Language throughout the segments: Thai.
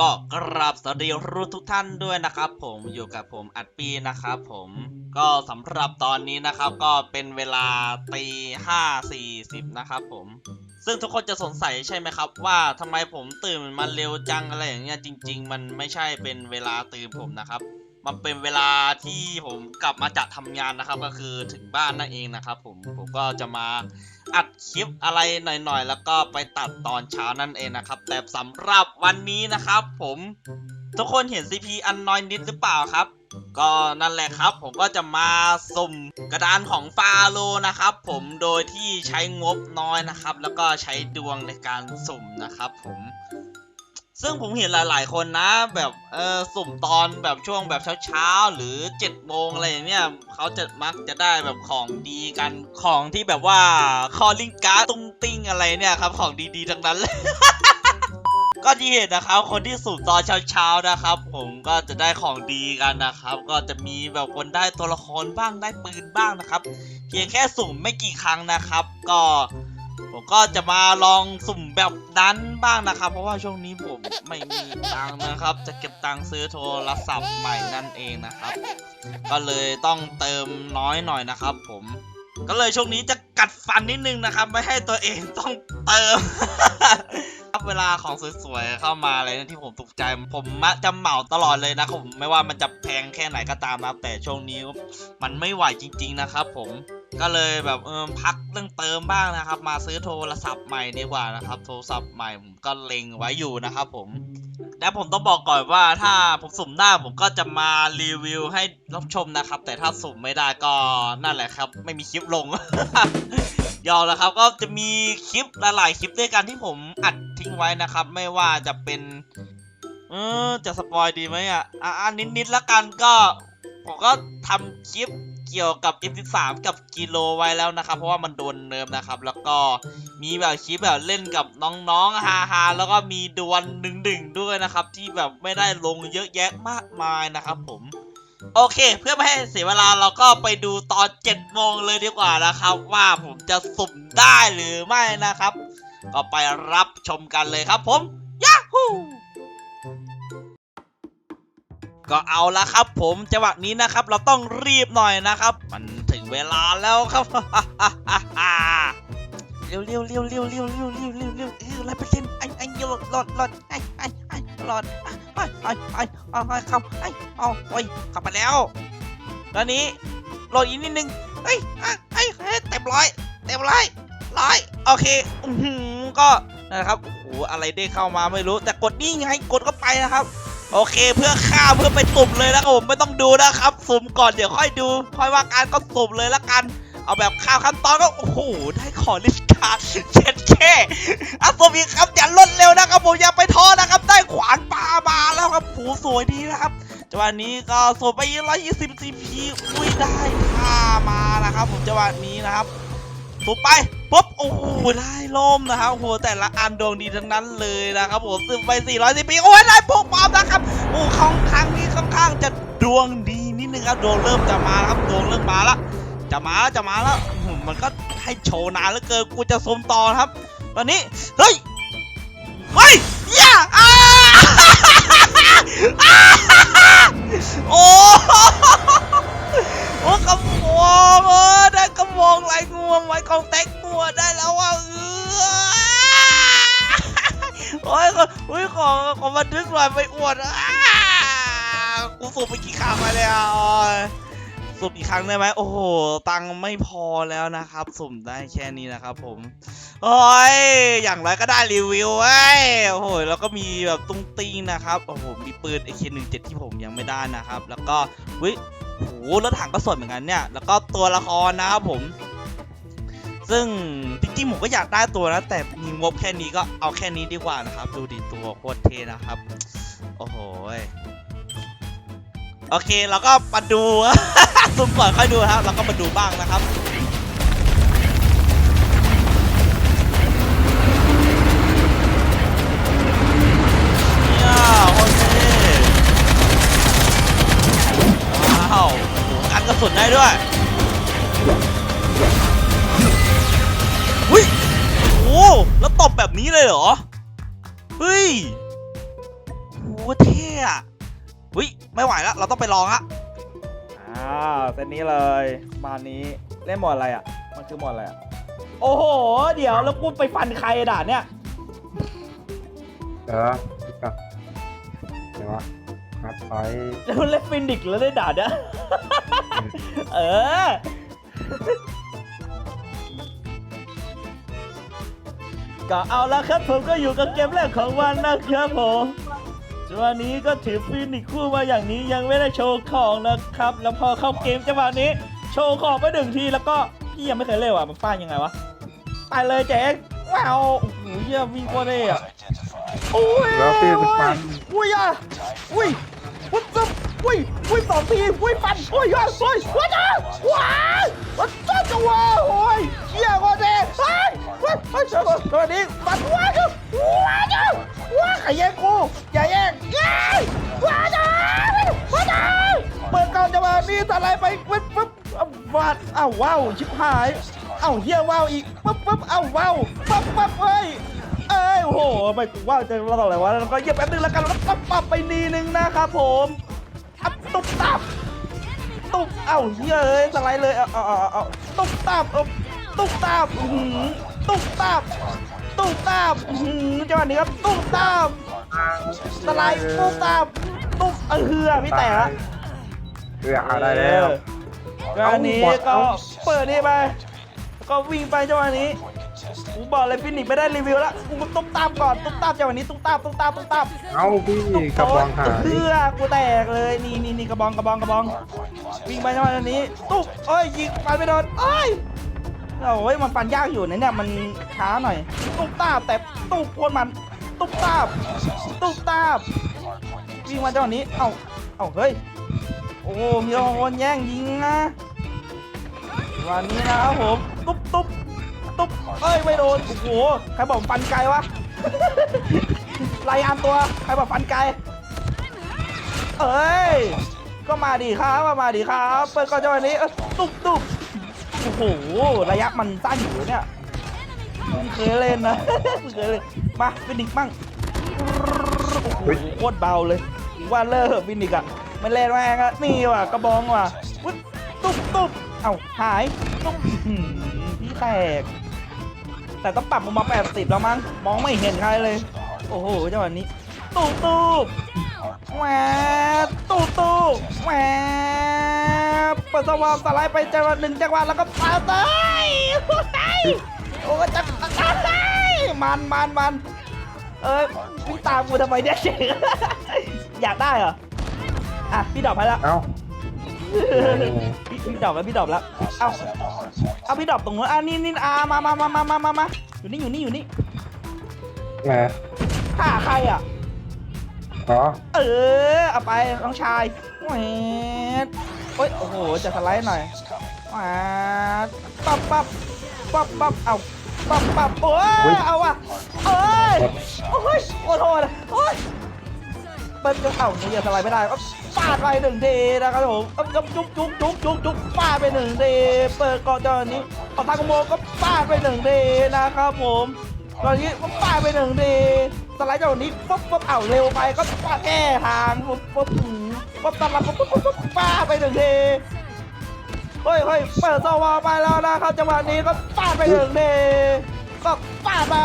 ก็กราบสวัสดีรู้ทุกท่านด้วยนะครับ ผมอยู่กับผมอัดปีนะครับผมก็สำหรับตอนนี้นะครับ ก็เป็นเวลาตีห้าสี่สิบนะครับผมซึ่งทุกคนจะสงสัยใช่ไหมครับ ว่าทำไมผมตื่นมาเร็วจังอะไรอย่างเงี้ยจริง ๆ มันไม่ใช่เป็นเวลาตื่นผมนะครับ มันเป็นเวลาที่ผมกลับมาจากทำงานนะครับ ก็คือถึงบ้านนั่นเองนะครับ ผมผมก็จะมา อัดคลิปอะไรหน่อยๆ แล้วก็ไปตัดตอนเช้านั่นเองนะครับ แต่สำหรับวันนี้นะครับ ผมทุกคนเห็น CP อันน้อยนิดหรือเปล่าครับ ก็นั่นแหละครับ ผมก็จะมาสุ่มกระดานของฟาโลนะครับ ผมโดยที่ใช้งบน้อยนะครับ แล้วก็ใช้ดวงในการสุ่มนะครับ ผม ซึ่งผมเห็นหลาย ๆ คนนะ แบบเออสุ่มตอนแบบช่วงแบบเช้าๆ หรือ7จ็ดโมงอะไรอย่างเนี้ยเขาจะมักจะได้แบบของดีกันของที่แบบว่าคอลิงการ์ดตุ้งติ้งอะไรเนี่ยครับ ของดีๆทั้งนั้นเลยก็ที่เห็นนะครับ คนที่สุ่มตอนเช้าๆนะครับ ผมก็จะได้ของดีกันนะครับ ก็จะมีแบบคนได้ตัวละครบ้างได้ปืนบ้างนะครับ เพียงแค่สุ่มไม่กี่ครั้งนะครับ ก็ ผมก็จะมาลองสุ่มแบบนั้นบ้างนะครับ เพราะว่าช่วงนี้ผมไม่มีตังค์นะครับ จะเก็บตังค์ซื้อโทรศัพท์ใหม่นั่นเองนะครับ ก็เลยต้องเติมน้อยหน่อยนะครับ ผม ก็เลยช่วงนี้จะกัดฟันนิดนึงนะครับ ไม่ให้ตัวเองต้องเติมครับเวลาของสวยๆเข้ามาอะไรนะที่ผมถูกใจ ผมมักจะเหมาตลอดเลยนะผมไม่ว่ามันจะแพงแค่ไหนก็ตามนะแต่ช่วงนี้มันไม่ไหวจริง ๆนะครับ ผมก็เลยแบบเออพักเรื่องเติมบ้างนะครับ มาซื้อโทรศัพท์ใหม่ดีกว่านะครับ โทรศัพท์ใหม่ผมก็เล็งไว้อยู่นะครับผมและผมต้องบอกก่อนว่าถ้าผมสุ่มได้ผมก็จะมารีวิวให้รับชมนะครับ แต่ถ้าสุ่มไม่ได้ก็นั่นแหละครับ ไม่มีคลิปลงยอมแล้วครับก็จะมีคลิปหลายๆคลิปด้วยกันที่ผมอัดทิ้งไว้นะครับ ไม่ว่าจะเป็นเออจะสปอยดีไหมอะอ่านิดๆละกันก็ผมก็ทำคลิป เกี่ยวกับ F13 กับกิโลไว้แล้วนะครับ เพราะว่ามันโดนเนิร์ฟนะครับ แล้วก็มีแบบคลิปแบบเล่นกับน้องๆฮาฮาๆแล้วก็มีดวลดึงๆด้วยนะครับ ที่แบบไม่ได้ลงเยอะแยะมากมายนะครับผมโอเค เพื่อไม่ให้เสียเวลาเราก็ไปดูตอน7โมงเลยดีกว่านะครับ ว่าผมจะสุ่มได้หรือไม่นะครับ ก็ไปรับชมกันเลยครับผมยาฮู ก็เอาละครับผมจังหวะนี้นะครับ เราต้องรีบหน่อยนะครับ มันถึงเวลาแล้วครับเร็วเร็วเร็วเร็วเร็วเร็วเร็วเร็วเร็วเออร้อยเปอร์เซ็นต์ไอ้ไอ้หลอดหลอดหลอดไอ้ไอ้ไอ้หลอดไอ้ไอ้ไอ้ไอ้เข้าไอ้เอาโอ้ยเข้าไปแล้วตอนนี้โหลดอีกนิดนึงเฮ้ยไอ้ไอ้เฮ้ยเต็มร้อยเต็มร้อยร้อยโอเคก็นะครับโอ้โหอะไรได้เข้ามาไม่รู้แต่กดนี่ไงกดก็ไปนะครับ โอเคเพื่อฆ่าเพื่อไปสุ่มเลยนะครับผมไม่ต้องดูนะครับ สุ่มก่อนเดี๋ยวค่อยดูค่อยว่าการก็สุ่มเลยละกัน เอาแบบข้าวขั้นตอนก็โอ้โหได้ขอลิสการ์เช็ดแค่อะสุ่มอีกครับอย่าลดเร็วนะครับผมอย่าไปท้อนะครับ ได้ขวานปลามาแล้วครับผูสวยดีนะครับจังหวะนี้ก็สุ่มไป120 CP อุ้ยได้ท่ามานะครับผมจังหวะนี้นะครับ สุ่มไปปุ๊บโอ้โหได้ล่มนะครับโหแต่ละอันดวงดีทั้งนั้นเลยนะครับผมสุ่มไป400 CP โอ้ยได้พวกปอมนะครับโอ้ครั้งครั้งนี้ค่อนข้างจะดวงดีนิดนึงครับดวงเริ่มจะมาครับดวงเริ่มมาแล้วจะมาแล้วจะมาแล้วมันก็ให้โชว์นานเหลือเกินกูจะสมต่อครับตอนนี้เฮ้ยังได้ไหมโอ้โห ตังค์ไม่พอแล้วนะครับ สุ่มได้แค่นี้นะครับผม โอ้ย อย่างไรก็ได้รีวิวเว้โอ้โห แล้วก็มีแบบตุ้งติ้งนะครับ โอ้โห มีปืน AK17 ที่ผมยังไม่ได้นะครับ แล้วก็วิโอ้โหรถถังก็สวยเหมือนกันเนี่ย แล้วก็ตัวละครนะครับผม ซึ่งจริงๆผมก็อยากได้ตัวนะ แต่มีงบแค่นี้ก็เอาแค่นี้ดีกว่านะครับ ดูดิตัวโคตรเทนะครับ โอ้โห โอเคเราก็มาดูซุ่มก่อนค่อยดูครับ เราก็มาดูบ้างนะครับเนี่ยโอเคว้าวโหกันกระสุนได้ด้วยหุ้ยโอ้แล้วตบแบบนี้เลยเหรอ เฮ้ยโหเท่อะ ไม่ไหวแล้วเราต้องไปลองละอ่าเซตนี้เลยมานี้เล่นหมดอะไรอะ มันคือหมดอะไรอะ โอ้โห เดี๋ยวแล้วกูไปฟันใครด่านเนี่ย เออกับเดี๋ยววะครับไปแล้วเล่นฟินิกซ์แล้วได้ด่านเนี่ยเออ ก็เอาละครับผมก็อยู่กับเกมแรกของวันนะครับผม วันนี้ก็ถือฟินิกคู่มาอย่างนี้ยังไม่ได้โชว์ของนะครับ แล้วพอเข้าเกมจังหวะนี้ โชว์ของไปหนึ่งทีแล้วก็พี่ยังไม่เคยเล่นอะมันฟาดยังไงวะไปเลยแจ๊ว้าวโอ้โหเยี่ยมีโคตรเลยอะโอ้ยแล้วพี่จะฟันอุ้ยอะอุ้ยวุ้บวุ้บอุ้ยอุ้ยสองทีอุ้ยฟันอุ้ยอะอุ้ยว้าจ้าว้าวว้าจ้าจ้าว้าวโอ้ยเยี่ยโคตรเลยเฮ้ยเฮ้ยเฮ้ยเจ้าตัวนี้ฟันว้าจ้าว้าจ้าว้าใครแย่งกู ก่อนจะมานี่สไลด์ไปปึ๊บปึ๊บฟาดอ้าวว้าวชิบหายเอ้าเฮียว้าวอีกปึ๊บปึ๊บเอ้าว้าวปั๊บปั๊บเอ้ยเอ้ยโอ้โหไม่กูว่าวจะรอดอะไรวะแล้วก็เหยียบแป๊บนึงแล้วกันแล้วปั๊บปั๊บไปนีนึงนะครับผมอับตุ๊บตับตุ๊บเอ้าเฮียเอ้ยสไลด์เลยเอาเอาเอาเอาตุ๊บตับเอาตุ๊บตับตุ๊บตับตุ๊บตับจังหวะนี้ครับตุ๊บตับสไลด์ตุ๊บตับตุ๊บเออเฮือพี่แต่ละ เออเอาได้แล้วก็อันนี้ก็เปิดนี่ไปก็วิ่งไปจังหวะนี้กูบอกเลยฟินิกไม่ได้รีวิวล้วกูตุ้มตามก่อนตุ้มตามจังหวะนี้ตุ้มตามตุ้มตามตุ้มตามเอาพี่กระบองหายเพื่อกูแตกเลยนี่นี่นี่กระบองกระบองกระบอง วิ่งไปจังหวะนี้ตุ๊บเอ้ยยิงฟันไม่โดนเอ้ยโอ้ยมันฟันยากอยู่นะเนี่ยมันช้าหน่อยตุ้มตามแต่ตุ้มโคนมันตุ้มตามตุ้มตามวิ่งมาจังหวะนี้เอ้าเอ้าเฮ้ย โอ้มีคนแย่งยิงนะวันนี้นะครับผมตุ๊บตุ๊บตุ๊บเอ้ยไม่โดนโอ้โหใครบอกฟันไกลวะไล่อามตัวใครบอกฟันไกลเอ้ยก็มาดีครับมาดีครับเปิดก่อนจังหวะนี้ตุ๊บตุ๊บโอ้โหระยะมันสั้นอยู่เนี่ยเพิ่เคยเล่นนะเพิ่เคยเล่นมาฟินิกมั่งโอ้โหโคตรเบาเลยว่าเลิกฟินิกอะ ไม่เล่นแม่งอะนี่ว่ะกระบองว่ะอุ๊ยตุ๊บตุ๊บเอ้าหายตุ๊บอื้อหือพี่แตก แต่ต้องปรับมุมมา80 แล้วมั้งมองไม่เห็นใครเลย โอ้โหจังหวะนี้ตูบตูบแหวตูบตูบแหวเปิดสวอปสไลด์ไปจังหวะหนึ่งจังหวะแล้วก็ปาเตยโอ้ยโอ้ยจังเตยมันมันมัน เอ้ยพี่ตามกูทำไมเนี่ยอยากได้เหรอ อะพี่ดอกไปแล้วเอาพี่พี่ดอกแล้วพี่ดอกแล้วเอ้าเอาพี่ดอกตรงนู้นอะนี่นี่อ่ามามามามามามามาอยู่นี่อยู่นี่อยู่นี่แหมหาใครอะอ๋อเออเอาไปน้องชายแหวดโอ้ยโอ้โหจะสไลด์หน่อยแหวดปั๊บปั๊บปั๊บปั๊บเอาปั๊บปั๊บโอ้ยเอาว่ะเอ้ยโอ้ยโอ้โหโอ้ย เปิ้ลก็เอ้านี่จะสไลด์ไม่ได้ก็ฟาดไปหนึ่งทีนะครับผมเอ้าจุ๊บจุ๊บจุ๊บจุ๊บจุ๊บจุ๊บฟาดไปหนึ่งทีเปิดก่อนตอนนี้เอาทางโมก็ฟาดไปหนึ่งทีนะครับผมตอนนี้ก็ฟาดไปหนึ่งทีสไลด์จากนี้ปุ๊บปุ๊บเอ้าเร็วไปก็ฟาดแก้ทางปุ๊บปุ๊บหืมปุ๊บตลาดปุ๊บปุ๊บปุ๊บปุ๊บฟาดไปหนึ่งทีเฮ้ยเฮ้ยเปิดสวอไปแล้วนะครับจังหวะนี้ก็ฟาดไปหนึ่งที ก็ฟาดไป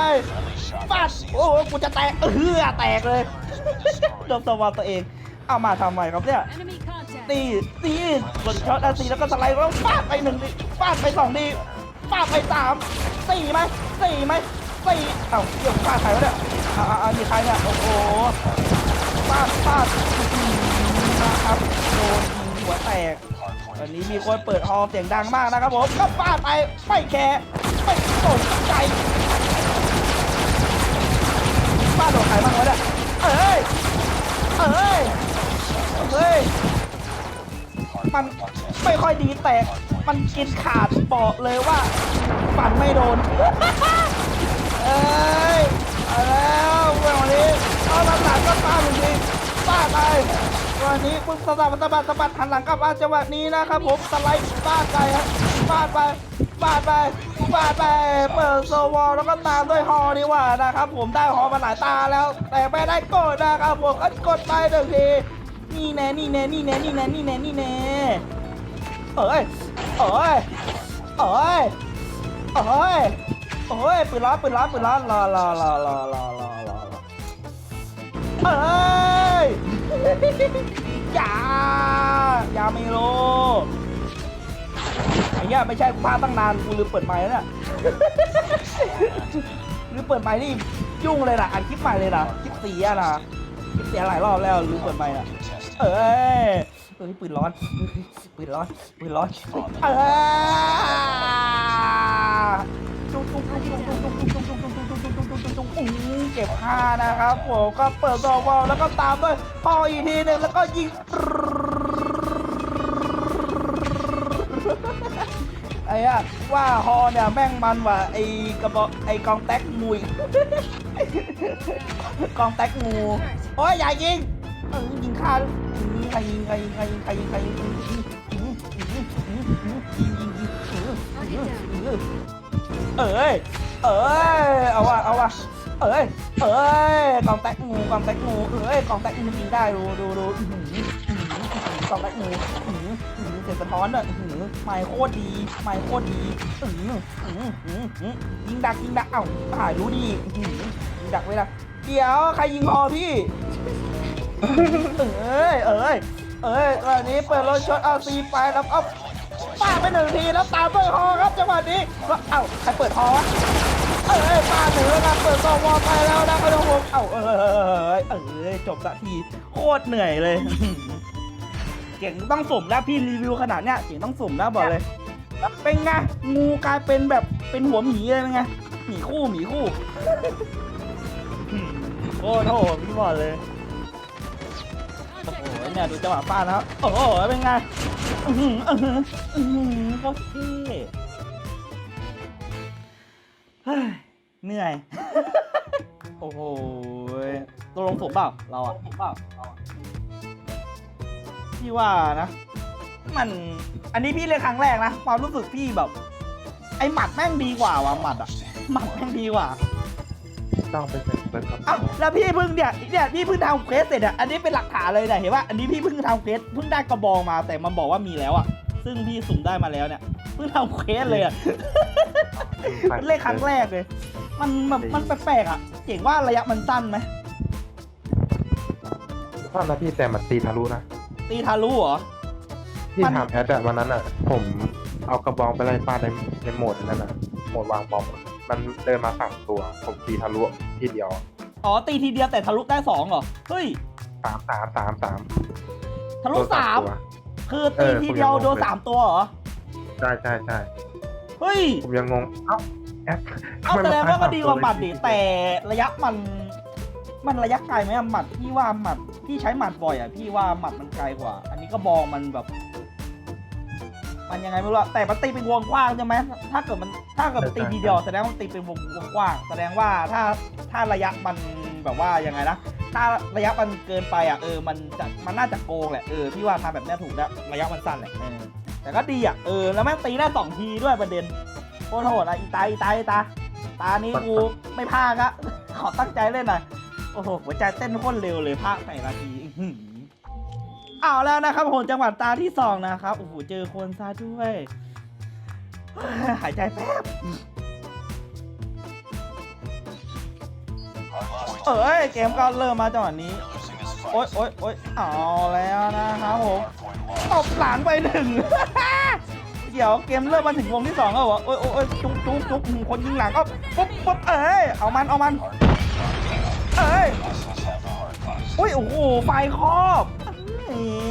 ฟาดโอ้โหกูจะแตกเออแตกเลยโดนตัววาตัวเอง เอามาทำไมครับเนี่ย Enemy contact. ตีตีกดช็อตอาซีแล้วก็สไลด์แล้วฟาดไปหนึ่งดีฟาดไปสองดีฟาดไปสามสี่ไหมสี่ไหมสี่เอ้าเดี๋ยวฟาดใครวะเนี่ยอ่าอ่ามีใครเนี่ยโอ้โหฟาดฟาดอื้อหือนะครับโดนยิงหัวแตก ตอนนี้มีคนเปิดฮอลเสียงดังมากนะครับผมก็ฟาดไปไม่แคร์ไม่สนใจบ้านโดนใครบ้างวะเนี่ยเอ้ยเอ้ยเฮ้ยมันไม่ค่อยดีแต่มันกินขาดบอกเลยว่าฟันไม่โดน เอ้ยเอาแล้วเมื่อวันนี้เอาหลังๆก็ตามจริงๆป้าไป วันนี้ปุ๊บสะบัดสะบัดสะบัดหันหลังกลับมาจังหวะนี้นะครับผมสไลด์ฟาดไปครับฟาดไปฟาดไปฟาดไปเปิดโซวอลแล้วก็ตามด้วยฮอนี่ว่านะครับผมได้ฮอมาหลายตาแล้ว แต่ไม่ได้กดนะครับผมกดไปหนึ่งทีนี่แน่นี่แน่นี่แน่นี่แน่นี่แน่นี่แน่เอ้ยเอ้ยเอ้ยเอ้ยเอ้ยปืนล้อปืนล้อปืนล้อรอรอรอรอรอรอเอ้ย อย่าอย่าไม่รู้ไอ้เนี้ยไม่ใช่กูพลาดตั้งนานกูลืมเปิดไมค์แล้วเนี่ยลืมเปิดไมค์นี่ยุ่งเลยนะอัดคลิปใหม่เลยนะคลิปเสียนะคลิปเสียหลายรอบแล้วลืมเปิดไมค์อะเอ้ยเอ้ยปืนร้อนปืนร้อนปืนร้อนเอ้ย ก็บ 5 นะครับผมก็เปิดตัวบอลแล้วก็ตามด้วยพออีกทีหนึ่งแล้วก็ยิงไอ้อะว่าฮอเนี่ยแม่งมันว่ะไอ้กระบอกไอ้กองแตกมุยกองแตกงูโอ้ยอย่ายิงยิงข้ายิงใครยิงใครยิงใครยิงใครเอ้ยเอ้ยเอาวะเอาวะ เอ้ย เอ้ยกองแท็กงูกองแท็กงูเอ้ยกองแท็กงูมันยิงได้ดูดูดูอื้อหืออื้อหือกองแท็กงูอื้อหืออื้อหือเสียงสะท้อนด้วยอื้อหือไม้โคตรดีไม้โคตรดีอื้อหืออื้อหืออื้อหือยิงดักยิงดักเอ้าถ่ายรู้ดีอื้อหือยิงดักไว้ละเดี๋ยวใครยิงฮอพี่เอ้ยเอ้ยเอ้ยตอนนี้เปิดรถชดเอาซีไปแล้วก็ป้าไปหนึ่งทีแล้วตามด้วยฮอครับจังหวะนี้ก็เอ้าใครเปิดฮอวะ เอ้ยป้าดหนึ่งแล้วนะเปิดซอวอไปแล้วนะครับทุกคนเอ้าเอ้ยเอ้ยจบสักทีโคตรเหนื่อยเลย เก่งต้องสุ่มแล้วพี่รีวิวขนาดเนี้ยเก่งต้องสุ่มแล้วบอกเลย เป็นไงงูกลายเป็นแบบเป็นหัวหมีเลยเป็นไงหมีคู่หมีคู่โอ้โหพี่บอกเลยโอ้โหเนี่ยดูจังหวะฟาดนะครับโอ้โหเป็นไงอื้อหืออื้อหืออื้อหือโคตรเท่ เฮ้ยเหนื่อย โอ้โหตัวลงสูงเปล่าเราอะพี่ว่านะ มัน อันนี้พี่เล่นครั้งแรกนะ ความรู้สึกพี่แบบ ไอหมัดแม่งดีกว่าว่ะหมัดอะหมัดแม่งดีกว่าต้องไปเป็นเป็นครับเอ้าแล้วพี่เพิ่งเนี่ยเนี่ยพี่เพิ่งทำเควสเสร็จอะอันนี้เป็นหลักฐานเลยเนี่ยเห็นว่าอันนี้พี่เพิ่งทำเควสเพิ่งได้กระบองมาแต่มันบอกว่ามีแล้วอะซึ่งพี่สุ่มได้มาแล้วเนี่ยเพิ่งทำเควสเลยอะ เป็นเลขครั้งแรกเลย มันแบบมันแปลกๆอะ เจ๋งว่าระยะมันสั้นไหมถ้านะพี่แต่มันตีทะลุนะ ตีทะลุเหรอ ที่มันถามแอดอะวันนั้นอะผมเอากระบองไปไล่ฟาดในในโหมดนั้นอะโหมดวางบอมอะมันเดินมาสามตัว ผมตีทะลุทีเดียว อ๋อ ตีทีเดียวแต่ทะลุได้สองเหรอ เฮ้ยสามสามสามสามทะลุโดนสามตัวคือตีทีเดียวเออผมยังงงโดนเลยสามตัวเหรอ ใช่ใช่ใช่ เฮ้ย ผมยังงง เอ้าแอดเอาทำไมแสดงว่าก็นดีกว่าหมัดดิสามวเลยแต่ระยะมัน มันระยะไกลไหมอะหมัดพี่ว่าหมัดพี่ใช้หมัดบ่อยอะพี่ว่าหมัดมันไกลกว่า อันนี้ก็บองมันแบบ มันยังไงไม่รู้อะแต่มันตีเป็นวงกว้างใช่ไหมถ้าเกิดมันถ้าเกิดมันตีทีเดียวแสดงว่ามันตีเป็นวงวงกว้าง แสดงว่าถ้าถ้าระยะมันแบบว่ายังไงนะถ้าระยะมันเกินไปอะเออมันจะมันน่าจะโกงแหละเออพี่ว่าทำแบบเนี้ยถูกแล้วระยะมันสั้นแหละเออ แต่ก็ดีอะเออแล้วแม่งตีได้สองทีด้วยประเด็นโคตรโหดอะอีตาอีตาอีตาตานี้กูไม่พากะขอตั้งใจเล่นหน่อยโอ้โหหัวใจเต้นโคตรเร็วเลยพากใส่นาทีอื้อหือเอาแล้วนะครับผมจังหวัดตาที่สองนะครับโอ้โหเจอคนซะด้วยหายใจแป๊บเอ้ยเกมก็เริ่มมาจังหวะนี้ โอ๊ยโอ๊ยโอ๊ยเอาแล้วนะครับผมตบหลังไปหนึ่ง เดี๋ยวเกมเริ่มมาถึงวงที่สองแล้วเหรอโอ๊ยโอ๊ยโอ๊ยจุ๊บจุ๊บจุ๊บคนยิงหลังก็ปุ๊บปุ๊บเอ้ยเอามันเอามันเอ้ยอุ้ยโอ้โหไฟครอบ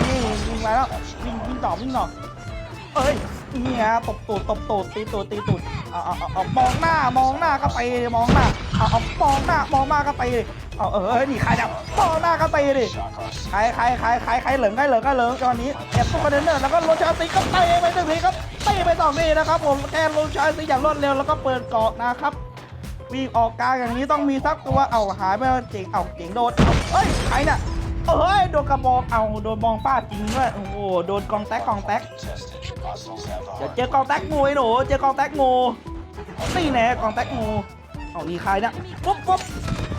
นี่ยิงไปแล้วยิงยิงต่อยิงต่อเอ้ยเนี่ยตบตูดตบตูดตีตูดตีตูดเอาเอาเอาเอามองหน้ามองหน้าก็ไปมองหน้าเอาเอามองหน้ามองมาก็ไป เอาเออนี่ใครเนี่ยมอหน้าก็ไปดิใครใครใครใครใครเหลืองใครเหลืองใครเหลืองตอนนี้แอบตู้คอนเทนเนอร์แล้วก็โรชาร์จก็เตะไปหนึ่งทีครับเตะไปสองทีนะครับผมแค่รชาร์จอย่างรวดเร็วแล้วก็เปิดเกาะนะครับวิ่งออกกลางอย่างนี้ต้องมีสักตัวเอาหายไปแล้วเจ๋งเอาเจ๋งโดนเอาเอ้ยใครเนี่ยเอ้ยโดนกระบอกเอาโดนบองฟาดจริงด้วยโอ้โหโดนกองแตกกองแตกเดี๋ยวเจอกองแท็กงูไอ้หนูเจอกองแท็กงูนี่แน่กองแท็กงูเอานี่ใครเนี่ยปุ๊บปุ๊บ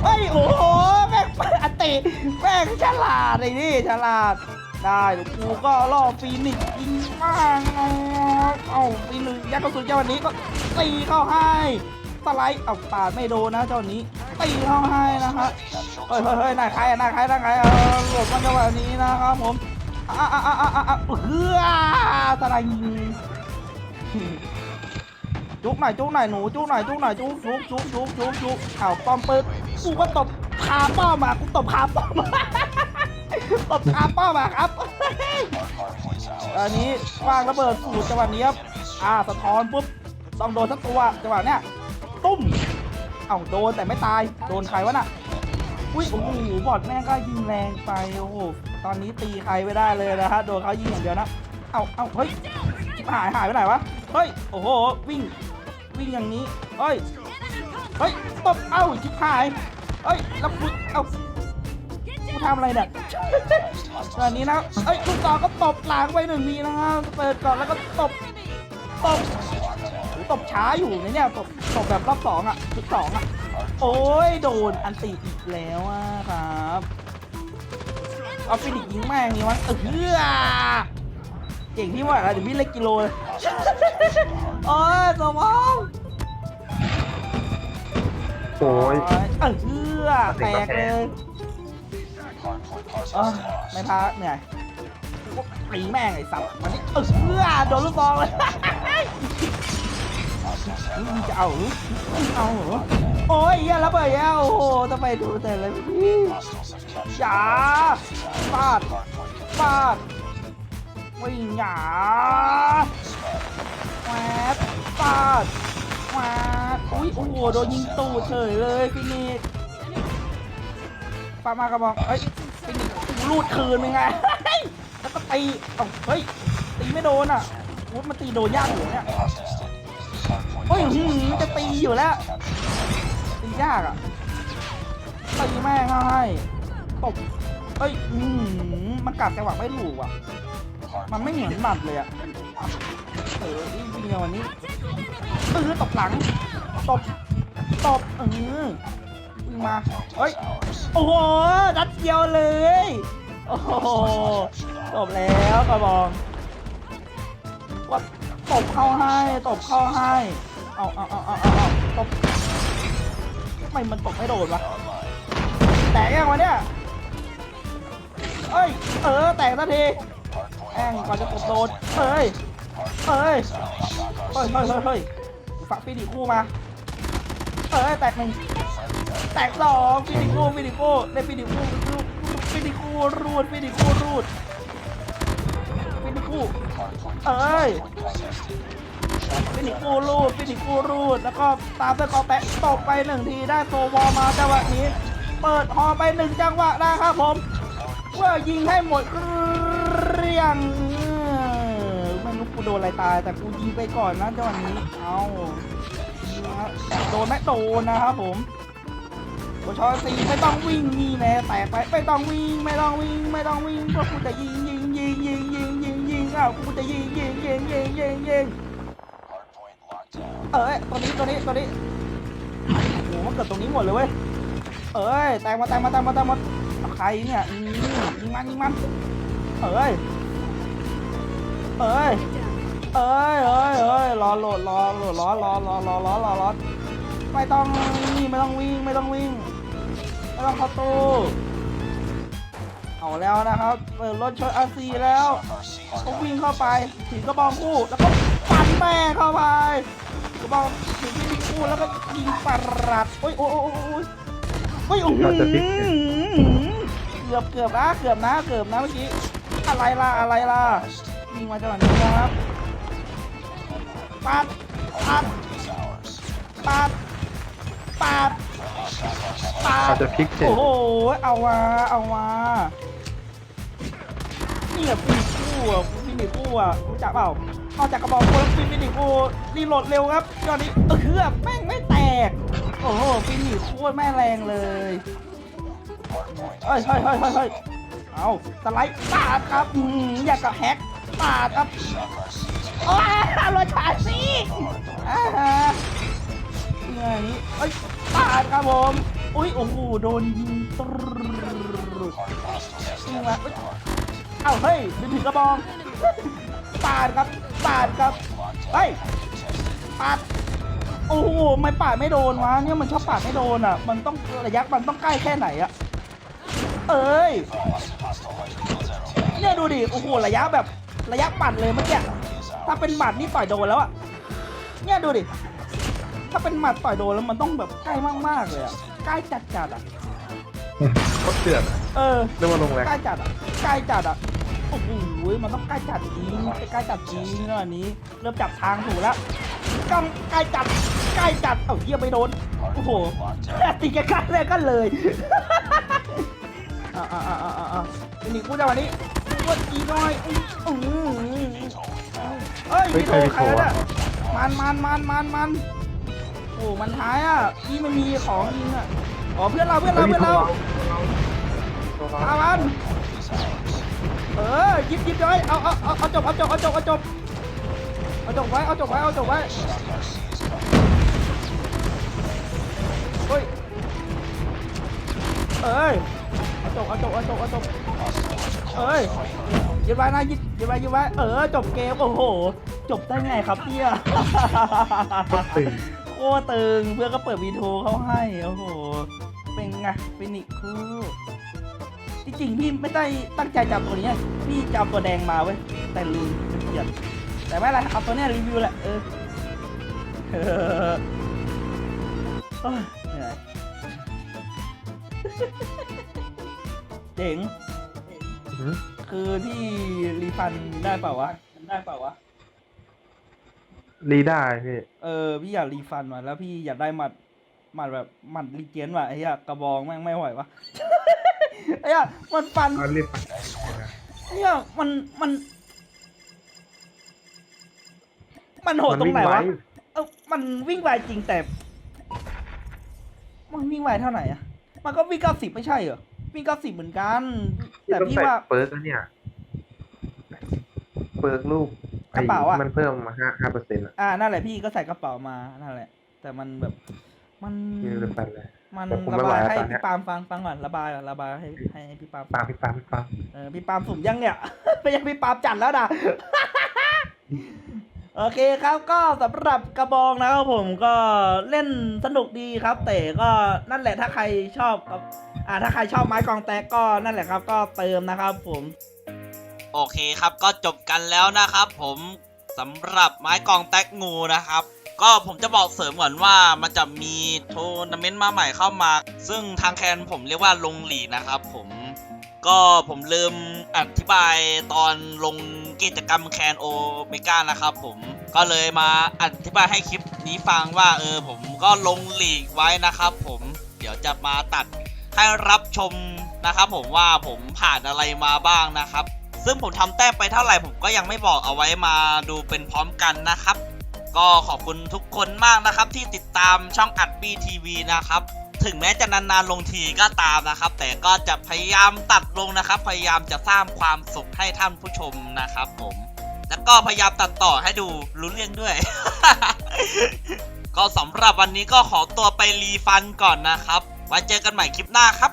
เฮ้ยโอ้โหแม่งอันติแม่งฉลาดไอ้นี่ฉลาด ได้เดี๋ยวกูก็ล่อฟีนิกซ์ยิงมากเอาฟีนิกซ์ยักษ์กระสุนเจ้าวันนี้ก็ตีเข้าให้สไลด์เอาปาดไม่โดนนะเจ้านี้ตีเข้าให้นะฮะเฮ้ยเฮ้ยเฮ้ยนายใครอะนายใครนายใครเออหลบมันจังหวะนี้นะครับผมอะอะอะอะอะอะเฮือสไลด์ จุกหน่อยจุกหน่อยหนูจุกหน่อยจุกหน่อยจุกจุกจุกจุกจุกจุกอ้าวป้อมปึ๊ดกูก็ตบคาป้อมมากูตบคาป้อมตบคาป้อมมาครับอันนี้วางระเบิดสูตรจังหวะนี้ครับอ่าสะท้อนปุ๊บต้องโดนสักตัวจังหวะเนี้ยตุ้มเอ้าโดนแต่ไม่ตายโดนใครวะน่ะอุ้ยโอ้โหบอดแม่งก็ยิงแรงไปโอ้โหตอนนี้ตีใครไม่ได้เลยนะฮะโดนเขายิงอย่างเดียวนะเอ้าเอ้าเฮ้ยหายหายไปไหนวะเฮ้ยโอ้โหวิ่ง วิ่งอย่างนี้เฮ้ยเฮ้ยตบเอ้าชิบหายเฮ้ยแล้วกูเอ้ากูทำอะไรเนี่ยตอนนี้นะเอ้ยลูกต่อก็ตบหลังไปหนึ่งทีนะครับเปิดก่อนแล้วก็ตบตบตบช้าอยู่นะเนี่ยตบตบแบบรอบสองอะชุดสองอะโอ้ยโดนอันติอีกแล้วอะครับเอาฟินิกยิงแม่งนี่วะเออ เฮือเก่งที่ว่าอะไรเดี๋ยวพี่เล็กกิโลเลยโอ้ยสมองโอ้ยเออเฮือแตกเลยเออไม่พักเหนื่อยตีแม่งไอ้สับวันนี้เออเฮือโดนลูกบอลเลยมึงจะเอาหรือมึงเอาเหรอโอ้ยเหี้ยแล้วเปิดแล้วโอ้โหทำไมดูแต่เลยพี่อย่าฟาดฟาด วิ่งหยาแหวบฟาดแหวบอุ้ยโอ้โหโดนยิงตูดเฉยเลยฟินิกปามากระบอกเอ้ยฟินิกกูรูดคืนเป็นไงแล้วก็ตีเอ้าเฮ้ยตีไม่โดนอะวุ้มันตีโดนยากอยู่เนี่ยโอ้ยหืมจะตีอยู่แล้วตียากอะตีแม่งให้ตบเอ้ยอืมมันกัดจังหวะไม่ถูกอะ มันไม่เหมือนหมัดเลยอะเออจริงๆวันนี้เออตบหลัง ตบ ตบเออมาเฮ้ย โอ้โหนัดเดียวเลย โอ้โหตบแล้วกระบองว่าตบเข้าให้ ตบเข้าให้เอาเอาเอาเอาเอาเอาตบทำไมมันตบไม่โดนวะ แตกยังวะเนี่ย เอ้ย เออ แตกทันที แองก่อนจะตบโดนเอ้ยเฮ้ยเฮ้ยเฮ้ยเฮ้ยฝักฟินิกคู่มาเอ้ยแตกหนึ่งแตกสองฟินิกคู่ฟินิกคู่ได้ฟินิกคู่ฟินิกคู่รูดฟินิกคู่รูดฟินิกคู่เอ้ยฟินิกูรูดฟินิกูรูด แล้วก็ตามด้วยกอแปะตบไปหนึ่งทีได้โซวอมาจังหวะนี้ เปิดฮอไปหนึ่งจังหวะนะครับผม เพื่อยิงให้หมดเรี ยงเออไม่รู้กูโดนอะไรตาย แต่กูยิงไปก่อนนะจังหวะนี้ เอาโดนไหมโดนนะครับผมโอชอซีไม่ต้องวิ่งนี่แน่แตกไปไม่ต้องวิ่งไม่ต้องวิ่งไม่ต้องวิ่งเพราะกูจะยิงยิงยิงยิงยิงยิงยิงอ้าวกูจะยิงยิงยิงยิงยิงยิงเอ้ยตัวนี้ตัวนี้ตัวนี้โอ้โหมันเกิดตรงนี้หมดเลยเว้ยเอ้ยแตงมาแตงมาแตงมาแตงมาใครเนี่ยยิงมันยิงมันเอ้ย เอ้ยเอ้ยเอ้ยเอ้ยรอโหลดรอโหลดรอรอรอรอรอรอรอไม่ต้องวิ่ไม่ต้องวิ่งไม่ต้องวิ่งไม่ต้องเข้าตู้เอาแล้วนะครับเปิดรถชนอาซีแล้วก็วิ่งเข้าไปถือกระบองคู่แล้วก็ฟันแม่เข้าไปกระบอกถึงที่คู่แล้วก็ยิงปรัดโอ้ยโอ้ยโอ้ยโอ้ยโอ้ยโอ้โหเกเกือบเกือบนะเกือบนะเกือบนะเมื่อกี้อะไรล่ะอะไรล่ะ ยิงมาจังหวะนี้นะครับปัดปัดปัดปัดปัดเขาจะพลิกเสร็จโอ้โหเอามาเอามานี่แหละฟินิชคู่อะฟินิชคู่อะรู้จักเปล่าออกจากกระบอกคนฟินิกโอรีโหลดเร็วครับยอดนี้เออคือแม่งไม่แตก โอ้โหฟินิกโคตรแม่งแรงเลยเฮ้ยเฮ้ยเฮ้ยเฮ้ยเฮ้ยเอาสไลด์ปาดครับอืมอยากกับแฮก ปาดครับโอ้ยรถชาสิอ่าเนี่ยอย่างนี้เอ้ยปาดครับผม อุ้ยโอ้โหโดนยิงตรึดยิงมาเอ้ยเอ้าเฮ้ยดึงถึงกระบองปาดครับปาดครับเฮ้ยปาดโอ้โหไม่ปาดไม่โดนวะเนี่ยมันชอบปาดไม่โดนอะ มันต้องระยะมันต้องใกล้แค่ไหนอะเอ้ยเนี่ยดูดิโอ้โหระยะแบบ ระยะปัดเลยเมื่อกี้ถ้าเป็นหมัดนี่ต่อยโดนแล้วอะเนี่ยดูดิ ถ้าเป็นหมัดต่อยโดนแล้วมันต้องแบบใกล้มากๆเลยอะใกล้จัดจัดๆอะก็เดือดอะเออเรียกว่าลงแรงใกล้จัดอะใกล้จัดอะโอ้โหมันต้องใกล้จัดจริงใกล้จัดจริงเนอะอันนี้ เริ่มจับทางถูกแล้วกำใกล้จัดใกล้จัดเอ้าเยี่ยไม่โดนโอ้โหตีใกล้ๆเลยก็เลยอ่าอ่าอ่าอ่าอ่าเป็นอีกคู่จังหวะนี้ กดอีกหน่อยอื้ออื้อเฮ้ยเฮ้ยมีโดนใครใครแล้วโทรเนี่ยอะมันมันมันมันมันโอ้มันท้ายอะพี่ไม่มีของยิงอะอ๋อเพื่อนเราเพื่อนเราเพื่อนเราตามมันเออยิบยิบย้อยเอาเอาเอาเอาจบเอาจบเอาจบเอาจบเอาจบไว้เอาจบไว้เอาจบไว้เฮ้ยเอ้ยเอาจบเอาจบเอาจบเอาจบ เอ้ยยิบไว้นะยิบยิบไว้ยิบไว้เออจบเกมโอ้โห จบได้ไงครับเนี่ยก็ตึงโคตรตึงเพื่อนก็เปิดวีโทรเขาให้โอ้โหเป็นไงฟินิกคู่ที่จริงพี่ไม่ได้ตั้งใจจับตัวนี้พี่จะเอาตัวแดงมาเว้ยแต่ลืมเป็นเกียดแต่ไม่เป็นไรเอาตัวเนี้ยรีวิวแหละเออเออโอ้ยเหนื่อยเจ๋งหืม คือพี่รีฟันได้เปล่าวะได้เปล่าวะ รีได้พี่เออพี่อยากรีฟันว่ะแล้วพี่อยากได้หมัดหมัดแบบหมัดรีเจนว่ะไอ้เหี้ยกระบองแม่งไม่ไหววะ ไอ้เหี้ยมันฟันเอารีบไปไอ้เหี้ยมันมัน มันโหดตรงไหนวะเออมันวิ่งไวจริงแต่ มันวิ่งไวเท่าไหร่อะมันก็วิ่งเก้าสิบไม่ใช่เหรอ วิ่งเก้าสิบเหมือนกัน แต่แต่พี่พี่ว่าว่า เปิร์กแล้วเนี่ย เปิร์กลูกกระเป๋าอะมันเพิ่มมาห้าห้าเปอร์เซ็นต์อะอ่านั่นแหละพี่ก็ใส่กระเป๋ามานั่นแหละ แต่มันแบบ มันนี่เลยไปเลย มันแต่ผมระไม่ไหวบายแล้วให้ตอนเนี้พี่ย ปาล์มฟังฟังก่อนระบายก่อนระบายให้ให้ให้พี่ปาล์มปาพี่ปาพี่ปาเออพี่ปาล์มสุ่มยังเนี่ยไม่ยังพี่ปาล์มจัดแล้วนะ โอเคครับก็สำหรับกระบองนะครับผมก็เล่นสนุกดีครับ แต่ก็นั่นแหละถ้าใครชอบครับอ่าถ้าใครชอบไม้กองแตกก็นั่นแหละครับก็เติมนะครับผมโอเคครับก็จบกันแล้วนะครับ ผมสำหรับไม้กองแตกงูนะครับ ก็ผมจะบอกเสริมก่อนว่ามันจะมีโทรนาเมนต์มาใหม่เข้ามา ซึ่งทางแคนผมเรียกว่าลงหลีนะครับผม ก็ผมลืมอธิบายตอนลงกิจกรรมแคนโอเมก้านะครับผมก็เลยมาอธิบายให้คลิปนี้ฟังว่าเออผมก็ลงหลีกไว้นะครับผมเดี๋ยวจะมาตัดให้รับชมนะครับผมว่าผมผ่านอะไรมาบ้างนะครับ ซึ่งผมทำแต้มไปเท่าไหร่ผมก็ยังไม่บอกเอาไว้มาดูเป็นพร้อมกันนะครับ ก็ขอบคุณทุกคนมากนะครับที่ติดตามช่องอัดปีทีวีนะครับ ถึงแม้จะนานๆลงทีก็ตามนะครับ แต่ก็จะพยายามตัดลงนะครับ พยายามจะสร้างความสุขให้ท่านผู้ชมนะครับ ผม แล้วก็พยายามตัดต่อให้ดูรู้เรื่องด้วย ก็สำหรับวันนี้ก็ขอตัวไปรีฟันก่อนนะครับไว้เจอกันใหม่คลิปหน้าครับ